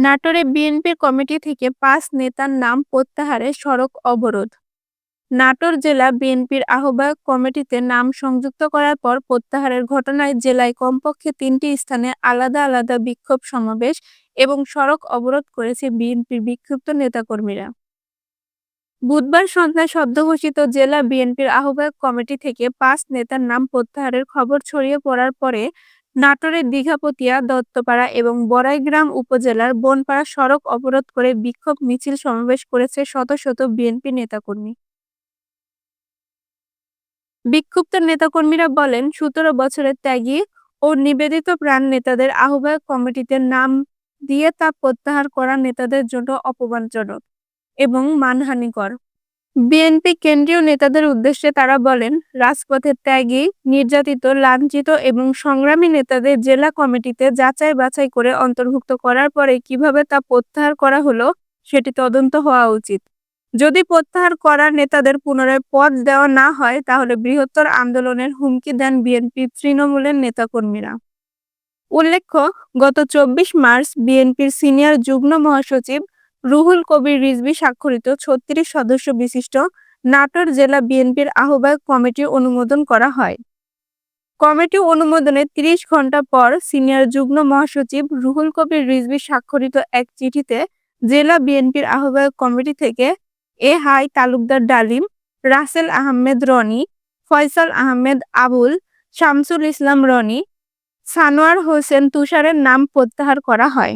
নাটোরে বিএনপির কমিটি থেকে পাঁচ নেতার নাম প্রত্যাহারে সড়ক অবরোধ। নাটোর জেলা বিএনপির আহ্বায়ক কমিটিতে নাম সংযুক্ত করার পর প্রত্যাহারের ঘটনায় জেলায় কমপক্ষে তিনটি স্থানে আলাদা আলাদা বিক্ষোভ সমাবেশ এবং সড়ক অবরোধ করেছে বিএনপির বিক্ষুব্ধ নেতাকর্মীরা। বুধবার সন্ধ্যায় সদ্যঘোষিত জেলা বিএনপির আহ্বায়ক কমিটি থেকে পাঁচ নেতার নাম প্রত্যাহারের খবর ছড়িয়ে পড়ার পরে নাটোরের দীঘাপতিয়া, দত্তপাড়া এবং বড়াইগ্রাম উপজেলার বনপাড়া সড়ক অবরোধ করে বিক্ষোভ মিছিল সমাবেশ করেছে শত শত বিএনপি নেতাকর্মী। বিক্ষুব্ধ নেতাকর্মীরা বলেন, সতেরো বছরের ত্যাগী ও নিবেদিত প্রাণ নেতাদের আহ্বায়ক কমিটিতে নাম দিয়ে তা প্রত্যাহার করা নেতাদের জন্য অপমানজনক এবং মানহানিকর। বিএনপি কেন্দ্রীয় নেতাদের উদ্দেশ্যে তারা বলেন, রাজপথের ত্যাগী, নির্যাতিত, লাঞ্ছিত এবং সংগ্রামী নেতাদের জেলা কমিটিতে যাচাই বাছাই করে অন্তর্ভুক্ত করার পরে কীভাবে তা প্রত্যাহার করা হলো, সেটি তদন্ত হওয়া উচিত। যদি প্রত্যাহার করা নেতাদের পুনরায় পদ দেওয়া না হয়, তাহলে বৃহত্তর আন্দোলনের হুমকি দেন বিএনপি তৃণমূলের নেতাকর্মীরা। উল্লেখ্য, গত চব্বিশ মার্চ বিএনপির সিনিয়র যুগ্ম মহাসচিব রুহুল কবির রিজভী স্বাক্ষরিত ছত্রিশ সদস্য বিশিষ্ট নাটোর জেলা বিএনপির আহ্বায়ক কমিটি অনুমোদন করা হয়। কমিটি অনুমোদনের ৩০ ঘণ্টা পর সিনিয়র যুগ্ম মহাসচিব রুহুল কবির রিজভী স্বাক্ষরিত এক চিঠিতে জেলা বিএনপির আহ্বায়ক কমিটি থেকে এ হাই তালুকদার ডালিম, রাসেল আহমেদ রনি, ফয়সাল আহমেদ আবুল, শামসুল ইসলাম রনি, সানোয়ার হোসেন তুষারের নাম প্রত্যাহার করা হয়।